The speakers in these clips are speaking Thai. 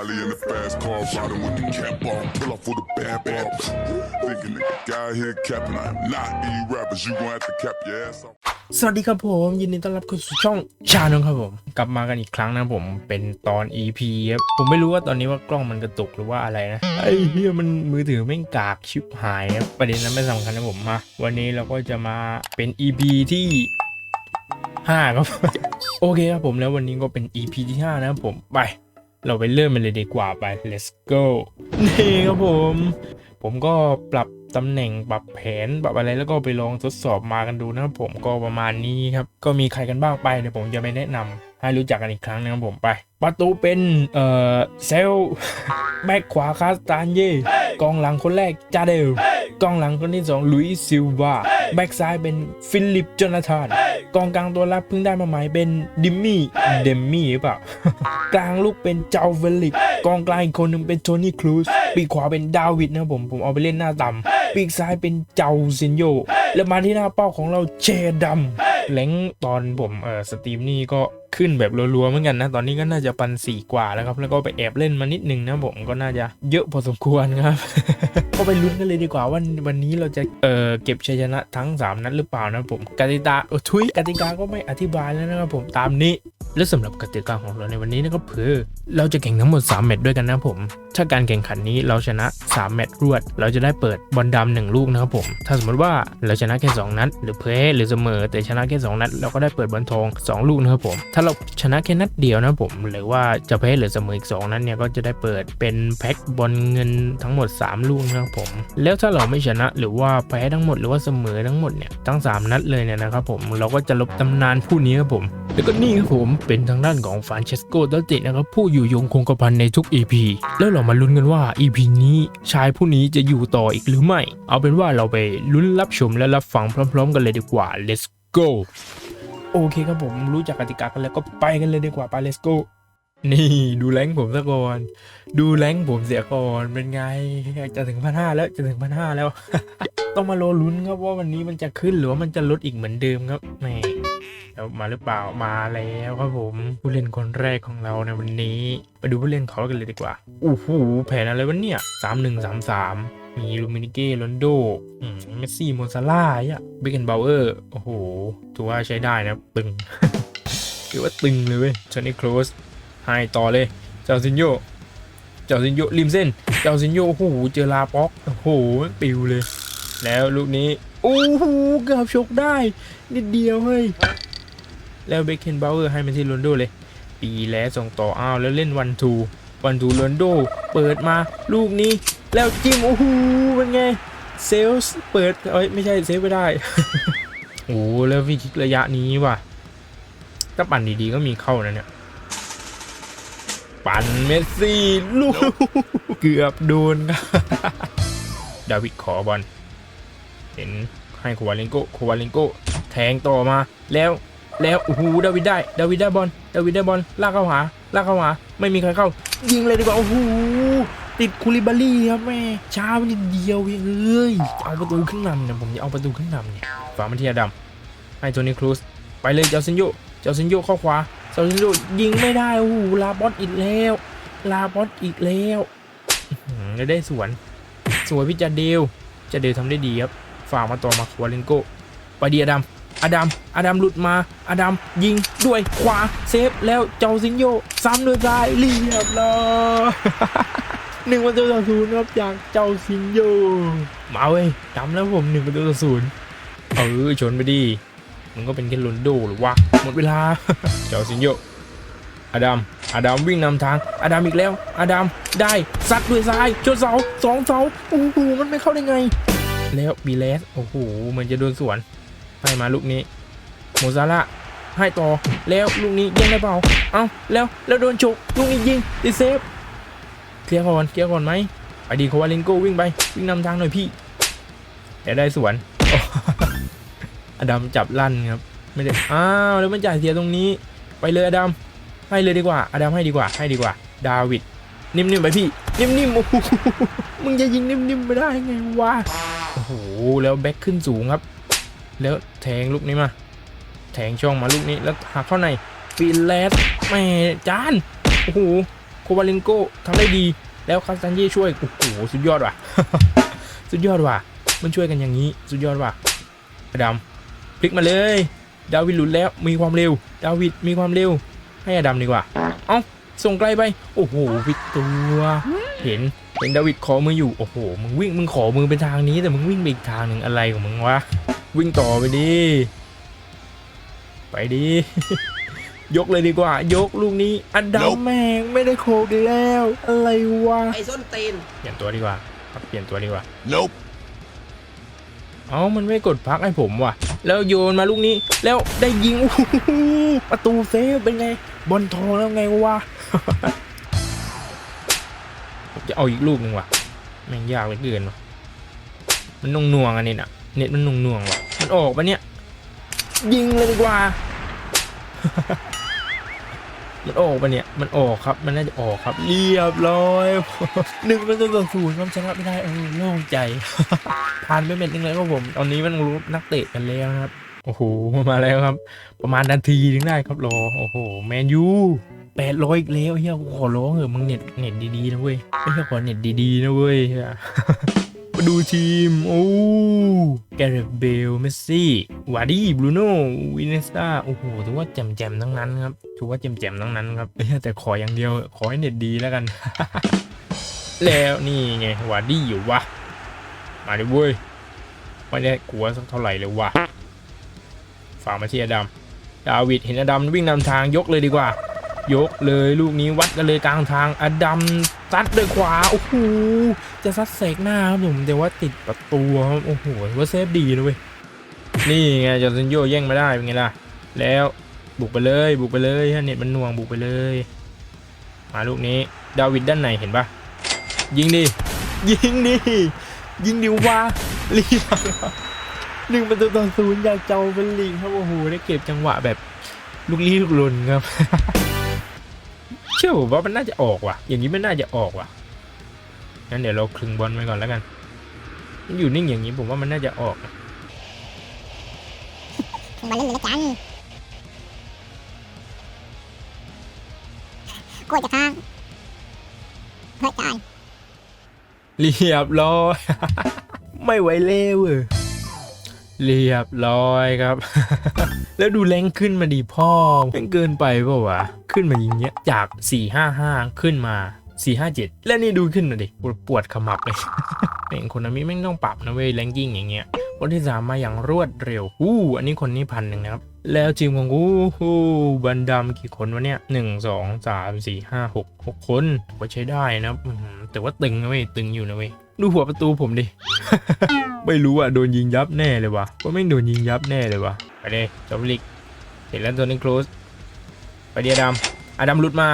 Molly in the fast car, riding with the cap on. Pull off with a bad bad. Thinking nigga guy here capping. I am not these rappers. You gonna have to cap your ass off. สวัสดีครับผมยินดีต้อนรับเข้าสู่ช่องชาแนลครับผม กลับมากันอีกครั้งนะผมเป็นตอน EP ครับผมไม่รู้ว่าตอนนี้ว่ากล้องมันกระตุกหรือว่าอะไรนะไอ้เฮียมันมือถือแม่งกากชิบหายครับประเด็นนั้นไม่สำคัญนะผมมาวันนี้เราก็จะมาเป็น EP ที่5ครับ โอเคครับผมแล้ววันนี้ก็เป็น EP ที่ 5 นะครับผมไป เราไปเริ่มมันเลยดีกว่าไป let's go นี่ครับผม ผมก็ปรับตำแหน่งปรับแผนปรับอะไรแล้วก็ไปลองทดสอบมากันดูนะครับผมก็ประมาณนี้ครับ ก็มีใครกันบ้างไปเดี๋ยวผมจะไปแนะนำ ให้รู้จักกันอีกครั้งนะครับผมไป ประตูเป็นเอ่อเซลแบ็คขวาคาสตานเย่กองหลังคนแรกจาเดลกองหลังคนที่สองลุยซิลวาแบ็คซ้ายเป็นฟิลิปจอนาธานกองกลางตัวรับเพิ่งได้มาใหม่เป็นดิมมี่เดมมี่หรือเปล่ากลางลูกเป็นเจ้าเวลิกกองกลางอีกคนหนึ่งเป็นโทนี่ครูซปีกขวาเป็นดาวิดนะผมผมเอาไปเล่นหน้าต่ำปีกซ้ายเป็นเจ้าซินโยแล้วมาที่หน้าเป้าของเราเชดำ แหลงตอนผมเออสตรีมนี่ก็ขึ้นแบบรัวๆเหมือนกันนะ ตอนนี้ก็น่าจะปันสี่กว่าแล้วครับ แล้วก็ไปแอบเล่นมานิดนึงนะผมก็น่าจะเยอะพอสมควรครับ ก็ไปลุ้นกันเลยดีกว่าว่าวันนี้เราจะเออเก็บชัยชนะทั้ง 3 นัดหรือเปล่านะผมกติกาโอ้ทุยกติกาก็ไม่อธิบายแล้วนะครับผมตามนี้ และสำหรับกติกาของเราในวันนี้นะครับคือเราจะแข่งทั้งหมด 3 แมตช์ด้วยกันนะผมถ้าการแข่งขันนี้เราชนะ 3 แมตช์รวด เราจะได้เปิดบอลดำหนึ่งลูกนะครับผม ถ้าสมมติว่าเราชนะแค่ 2 นัด หรือแพ้หรือเสมอ แต่ชนะแค่ 2 นัด เราก็ได้เปิดบอลทอง 2 ลูกนะครับผม ถ้าเราชนะแค่นัดเดียวนะครับผม หรือว่าจะแพ้หรือเสมออีก 2 นัดเนี่ยก็จะได้เปิดเป็นแพ็คบอลเงินทั้งหมด 3 ลูกนะครับผม แล้วถ้าเราไม่ชนะหรือว่าแพ้ทั้งหมดหรือว่าเสมอทั้งหมดเนี่ยทั้ง 3 นัดเลยเนี่ยนะครับผมเราก็จะลบตำนานผู้นี้ครับผมแล้วก็นี่ครับผมเป็นทางด้านของฟรานเชสโกดอตตินะครับผู้อยู่ยงคงกระพันในทุก EP แล้วเรามาลุ้นกันว่า EP นี้ชายผู้นี้จะอยู่ต่ออีกหรือไม่ เอาเป็นว่าเราไปลุ้นรับชมและรับฟังพร้อม ๆ กันเลยดีกว่า let's go โอเคครับผมรู้จักกติกากันแล้วก็ไปกันเลยดีกว่าไป let's go นี่ดูแรงค์ผมซะก่อน ดูแรงค์ผมเสียก่อนเป็นไงจะถึงพันห้าแล้วจะถึงพันห้าแล้ว ต้องมารอลุ้นครับว่าวันนี้มันจะขึ้นหรือว่ามันจะลดอีกเหมือนเดิมครับแหม แล้วมาหรือเปล่ามาแล้วครับผมผู้เล่นคนแรกของเราในวันนี้ ไปดูผู้เล่นเขากันเลยดีกว่าโอ้โหแผนอะไรวะเนี่ยสามหนึ่งสามสามมีลูมินิเก้ลอนโดมเมสซี่โมซาร่าห์อะเบเกนเบาวเออร์โอ้โหถือว่าใช้ได้นะตึงถือว่าตึงเลยเว้ยชอนนี่โคลสให้ต่อเลย เจ้าซินโย เจ้าซินโยริมเส้น เจ้าซินโยโอ้โหเจอลาป็อกโอ้โหปิวเลย แล้วลูกนี้ โอ้โหเกือบชกได้ นิดเดียวเฮ้ย แล้วเบคเคนบาวเออร์ให้มาที่โรนโดเลยปีแล้วส่งต่ออ้าวแล้วเล่นวันทูวันทูโรนโดเปิดมาลูกนี้แล้วจิ้มโอ้โหเป็นไงเซลส์เปิดเอ้ยไม่ใช่เซฟไม่ได้โอ้แล้ววิคิกระยะนี้ว่ะถ้าปั่นดีๆก็มีเข้านะเนี่ยปั่นเมสซี่ลูกเกือบโดนครับดาวิดขอบอลเห็นให้ควาเลนโกควาเลนโกแทงต่อมาแล้ว แล้วโอ้โหดาวิดได้ดาวิดได้บอลดาวิดได้บอลลากเข้าหาลากเข้าหาไม่มีใครเข้า ยิงเลยดีกว่าโอ้โหติดคูลิบาลี่ครับแม่ช้าไปนิดเดียวเองเอ้ยเอาประตูขึ้นนำเนี่ยผมจะเอาประตูขึ้นนำเนี่ยฝากมาที่อดัมให้โทนี่ครูซไปเลยเจ้าซินโยเจ้าซินโยเข้าขวาเจ้าซินโยยิงไม่ได้โอ้โหลาบอสอีกแล้ว ลาบอสอีกแล้วอื้อหือแล้วได้สวนสวยพี่จาเดลจาเดลทำได้ดีครับฝากมาต่อมาควาเลนโกไปดีอดัม อดัม อดัมหลุดมา อดัมยิงด้วยขวาเซฟแล้วเจ้าซิงโยซ้ำด้วยซ้ายเรียบร้อยหนึ่งประตูต่อศูนย์ครับจากเจ้าซิงโย มาเว้ยจำแล้วผมหนึ่งประตูต่อศูนย์เออชนไปดีมันก็เป็นแค่โรนลโดหรือวะหมดเวลา เจ้าซิงโยอดัม อดัมวิ่งนำทาง อดัมอีกแล้ว อดัมได้ซัดด้วยซ้ายชนเสาสองเสาโอ้โหมันไม่เข้าได้ไง แล้วบีเลสโอ้โหเหมือนจะโดนสวน ให้มาลูกนี้โมซาร่าให้ต่อแล้วลูกนี้ยิงได้เปล่า เอ้าแล้วแล้วโดนฉกลูกนี้ยิงติเซฟเคลียร์ก่อนเคลียร์ก่อนไหมไปดีโควาเลนโกวิ่งไปวิ่งนำทางหน่อยพี่แต่ได้สวนโอ้อดัมจับลั่นครับไม่ได้อ้าวแล้วมันจ่ายเสียตรงนี้ ไปเลยอดัมให้เลยดีกว่าอดัมให้ดีกว่าให้ดีกว่า ดาวิดนิ่มๆไปพี่ นิ่มๆโอ้โหมึงจะยิงนิ่มๆไม่ได้ไงวะโอ้โหแล้วแบ็คขึ้นสูงครับ แล้วแทงลูกนี้มา แทงช่องมาลูกนี้แล้วหักเข้าในปีนแลสแม่จานโอ้โหโควาเลนโกทำได้ดี แล้วคาซันเย่ช่วยโอ้โหสุดยอดว่ะ สุดยอดว่ะ มันช่วยกันอย่างนี้ สุดยอดว่ะอดัมพลิกมาเลย ดาวิดหลุดแล้วมีความเร็ว ดาวิดมีความเร็ว ให้อดัมดีกว่า เอ้าส่งไกลไป โอ้โหผิดตัว เห็นเห็นดาวิดขอมืออยู่โอ้โหมึงวิ่งมึงขอมือเป็นทางนี้แต่มึงวิ่งไปอีกทางหนึ่งอะไรของมึงวะวิ่งต่อไปดิไปดิยกเลยดีกว่า ยกลูกนี้อันดับ Nope แม่งไม่ได้โคกแล้ว อะไรวะไอ้ส้นตีนเปลี่ยนตัวดีกว่าครับเปลี่ยนตัวดีกว่า Nope. เอ้ามันไม่กดพักให้ผมว่ะ แล้วโยนมาลูกนี้แล้วได้ยิงโอ้โหประตูเซฟเป็นไงบอลทองแล้วไงวะผม จะเอาอีกลูกหนึ่งว่ะแม่งยากเหลือเกินว่ะมันนุ่งนวงอันนี้น่ะเน็ตมันนุ่งนวงว่ะมันออกปะเนี่ยยิงเลยดีกว่า มันออกปะเนี่ยมันออกครับ มันน่าจะออกครับ เรียบร้อยหนึ่งป็นตัวศูนย์ครับชนะไม่ได้เออโล่งใจผ่านไปเป็นยังไงครับผมตอนนี้มันรู้นักเตะกันแล้วครับโอ้โหมาแล้วครับ ประมาณนาทีถึงได้ครับรอโอ้โหแมนยู แปดร้อยอีกแล้วเฮียขอร้องเถอะมึงเน็ตเน็ตดีๆนะเว้ยไม่ใช่ขอเน็ตดีๆนะเว้ยเหี้ยมาดูทีม โอ้แกเรเบลเมสซี่วาร์ดี้บรูโน่วินเนสตาโอ้โหถือว่าแจ่มๆทั้งนั้นครับถือว่าแจ่มๆทั้งนั้นครับเอ้ยแต่ขออย่างเดียว ขอให้เน็ตดีแล้วกัน แล้วนี่ไงวาร์ดี้อยู่วะมาดิเว้ยไม่ได้กลัวสักเท่าไหร่เลยวะฝากมาที่อดัมดาวิดเห็นอดัมวิ่งนำทางยกเลยดีกว่า ยกเลยลูกนี้วัดกันเลยกลางทางอดัมซัดด้วยขวาโอ้โหจะซัดเสกหน้าครับผมแต่ว่าติดประตูครับโอ้โหถือว่าเซฟดีนะเว้ยนี่ไงจอร์ซินโยแย่งมาได้เป็นไงล่ะ แล้วบุกไปเลยบุกไปเลยฮะเน็ตมันน่วงบุกไปเลย มาลูกนี้ดาวิดด้านในเห็นปะยิงดิยิงดิยิงดิวะเรีบหนึ่งประตูต่อศูนย์อยากเจ้าเป็นลิงครับโอ้โหได้เก็บจังหวะแบบลูกลี้ลูกลนครับ เชื่อผมว่ามันน่าจะออกว่ะ อย่างนี้มันน่าจะออกว่ะ งั้นเดี๋ยวเราคลึงบอลไว้ก่อนแล้วกันมันอยู่นิ่งอย่างนี้ผมว่ามันน่าจะออกนะมาเล่นเลยละกันกล้วยจะค้างเฮ้ยจานเรียบร้อย ไม่ไหวเลยเว้ยเรียบร้อยครับ แล้วดูแรงขึ้นมาดีพ่อแม่งเกินไปเปล่าวะ ขึ้นมาอย่างเงี้ยจาก 455 ขึ้นมา 457 แล้วนี่ดูขึ้นหน่อยดิปวดปวดขมับเลยแม่งคนนั้นแม่ต้องปรับนะเว้ยแรงกิ้งอย่างเงี้ยคนที่สามมาอย่างรวดเร็วอู้อันนี้คนนี้พันหนึ่งนะครับ แล้วทีมของกูฮู้บันดำกี่คนวะเนี่ยหนึ่งสองสามสี่ห้าหกหกคนก็ใช้ได้นะครับแต่ว่าตึงนะเว้ยตึงอยู่นะเว้ยดูหัวประตูผมดิ ไม่รู้อะโดนยิงยับแน่เลยวะว่าไม่โดนยิงยับแน่เลยวะไปเลยจอบลิกเห็นแล้วตัวนี้โคลส ไปเดียดามอดัมหลุดมา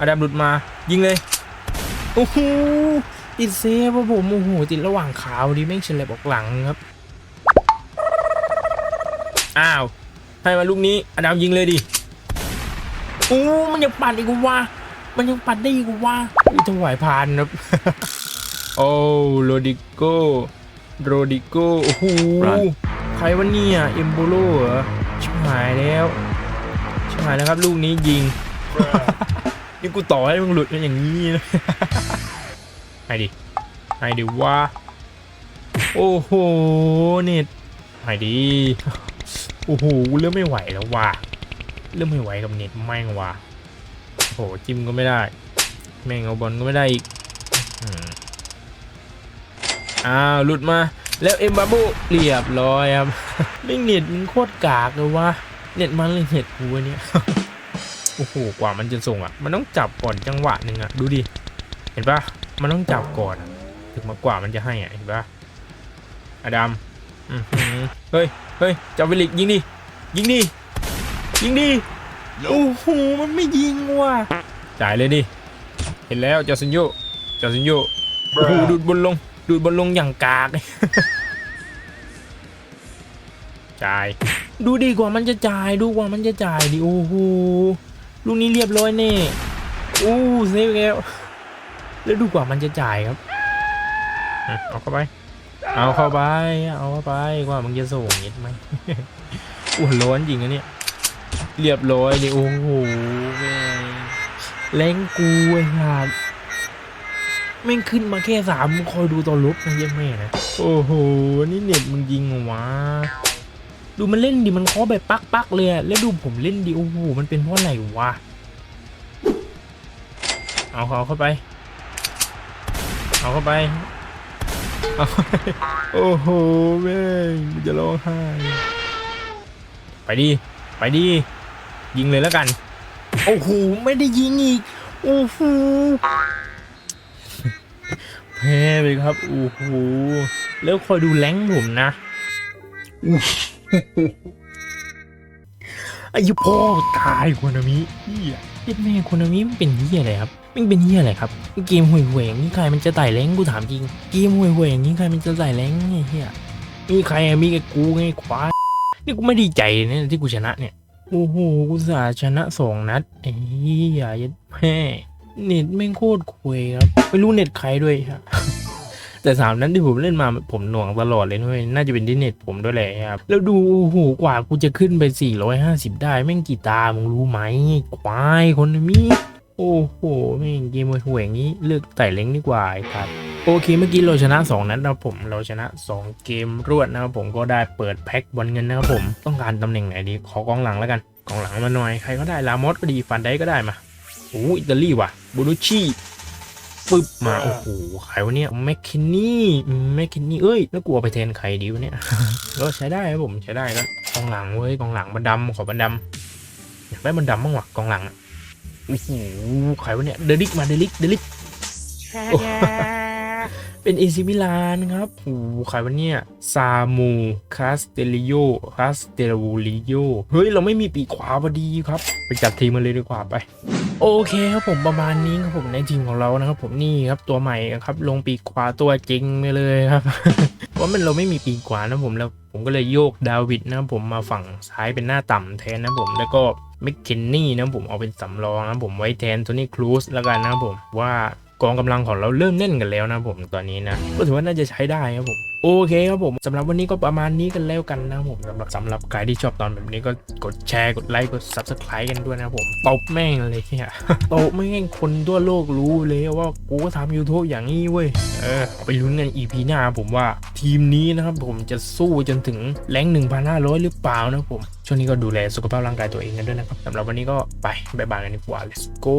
อดัมหลุดมา ยิงเลย โอ้โห ติดเซฟว่ะผม โอ้โห ติดระหว่างขาวดิแม่งเฉลบออกหลังครับ อ้าว ให้มาลูกนี้ อดัมยิงเลยดิ โอ้ มันยังปัดอีกว่า มันยังปัดได้อีกว่าอุ้ยจังหวะผ่านครับ โอ้ โรดิโกโรดิโกโอ้โห ใครวะเนี่ย เอมโบโลเหรอชิบหายแล้วชิบ หายแล้วครับ ลูกนี้ยิง นี่กูต่อให้มึงหลุดกันอย่างนี้นะให้ดิให้ดิว่าโอ้โหเน็ตให้ดิโอ้โหกูเริ่มไม่ไหวแล้วว่ะเริ่มไม่ไหวกับเน็ตแม่งว่ะโอ้โหจิ้มก็ไม่ได้ แม่งเอาบอลก็ไม่ได้อีกอืมอ้าวหลุดมาแล้วเอ็มบาโบเรียบร้อยครับไม่งเน็ตมันโคตรกากเลยวะ เน็ตมันเลยเน็ตกูอันเนี่ยโอ้โหกว่ามันจะส่งอะ มันต้องจับก่อนจังหวะหนึ่งอะ ดูดิ เห็นปะมันต้องจับก่อนถึงมากว่ามันจะให้อะเห็นปะอดัมเฮ้ยเฮ้ยจับวิลิกยิงดิยิงดิยิงดิโอ้โหมันไม่ยิงว่ะจ่ายเลยดิเห็นแล้วจอร์ซินโยจอร์ซินโยโอ้โหดูดบอลลงดูดบอลลงอย่างกาก จ่าย ดูดีกว่ามันจะจ่าย ดูกว่ามันจะจ่ายดิโอ้โหลูกนี้เรียบร้อยแน่อู้เซฟแล้วแล้วดูกว่ามันจะจ่ายครับอะเอาเข้าไป เอาเข้าไป เอาเข้าไปกว่ามึงจะส่งเย็ดไหมอ้วนร้อนจริงอะเนี่ยเรียบร้อยดิโอ้โหแม่งแรงกูไอ้ห่าแม่งขึ้นมาแค่สามมึงคอยดูตอนลบนะเหี้ยังแม่นะ โอ้โห นี่เน็ตมึงยิงเหรอวะ ดูมันเล่นดิมันเคาะแบบปักปักๆเลยอะแล้วดูผมเล่นดิโอ้โหมันเป็นเพราะอะไรวะเอาเขาเข้าไป เอาเข้าไปเอาเข้าไปโอ้โหแม่งกูจะร้องไห้ไปดิไปดิยิงเลยแล้วกัน โอ้โหไม่ได้ยิงอีกโอ้โหแพ้ไปครับโอ้โหแล้วคอยดูแรงค์ผมนะโอ้โหไอ้พ่อตายคนนามิเฮียเย็ดแม่คนนามิมันเป็นเฮียอะไรครับมันเป็นเฮียอะไรครับเกมห่วยๆอย่างนี้ใครมันจะไต่แรงกูถามจริงเกมห่วยๆอย่างนี้ใครมันจะไต่แรงเฮียมีใครมีแค่กูไงควายนี่กูไม่ดีใจเนี่ยที่กูชนะเนี่ยโอ้โหกูสาชนะสองนัดไอ้เหี้ยเยัดแม่เน็ตแม่งโคตรคุยครับไม่รู้เน็ตใครด้วยครับ แต่สามนั้นที่ผมเล่นมาผมหน่วงตลอดเลยนะเว้ยน่าจะเป็นที่เน็ตผมด้วยแหละครับ แล้วดูโอ้โหกว่ากูจะขึ้นไป 450 ได้แม่งกี่ตา มึงรู้ไหมควายคนมีโอ้โหแม่งเกมห่วยๆอย่างนี้เลือกไต่เล้งดีกว่าครับโอเคเมื่อกี้เราชนะ 2 นัดนะครับผมเราชนะ 2 เกมรวดนะครับผมก็ได้เปิดแพ็คบอลเงินนะครับผมต้องการตำแหน่งไหนดีขอกองหลังแล้วกันกองหลังมาหน่อยใครก็ได้ลามอสก็ดีฟันได้ก็ได้มาโอ้อิตาลีว่ะบูรุชี่ ปึ๊บมาโอ้โหใครวะเนี่ยแมคคินนี่แมคคินนี่เอ้ยแล้วกลัวไปแทนใครดีวะเนี่ยก็ใช้ได้ครับผมใช้ได้ก็กองหลังเว้ยกองหลังบันดำขอบันดำอยากได้บันดำบ้างวะกองหลังอะโอ้โหใครวะเนี่ยเดลิกมาเดลิกเดลิกโอ้ เป็นเอซิมิลานครับโอ้โหใครวะเนี่ยซามูคาสเตลิโยคาสเตลูลิโยเฮ้ย เราไม่มีปีกขวาพอดีครับ ไปจัดทีมมาเลยดีกว่าไป โอเคครับผมประมาณนี้ครับผมในทีมของเรานะครับ ผมนี่ครับตัวใหม่ครับ ลงปีกขวาตัวจริงไปเลยครับเพราะมันเราไม่มีปีกขวานะผมแล้วผมก็เลยโยกดาวิดนะครับผมมาฝั่งซ้ายเป็นหน้าต่ำแทนนะผมแล้วก็แมคเคนนี่นะผมเอาเป็นสำรองนะผมไว้แทนโทนี่ครูซแล้วกันนะครับผมว่า กองกำลังของเราเริ่มเล่นกันแล้วนะผมตอนนี้นะก็ถือว่าน่าจะใช้ได้ครับผมโอเคครับผมสำหรับวันนี้ก็ประมาณนี้กันแล้วกันนะผมสำหรับสำหรับใครที่ชอบตอนแบบนี้ก็กดแชร์กดไลค์กด subscribe กันด้วยนะผมตบแม่งเลยเนี่ยตบแม่งคนทั่วโลกรู้เลยว่ากูก็ทำ YouTube อย่างนี้เว้ยเออไปลุ้นกัน EP หน้าผมว่าทีมนี้นะครับผมจะสู้จนถึงแรง1,500 หรือเปล่านะผม ช่วงนี้ก็ดูแลสุขภาพร่างกายตัวเองกันด้วยนะครับสำหรับวันนี้ก็ไปบายบายกันดีกว่า let's go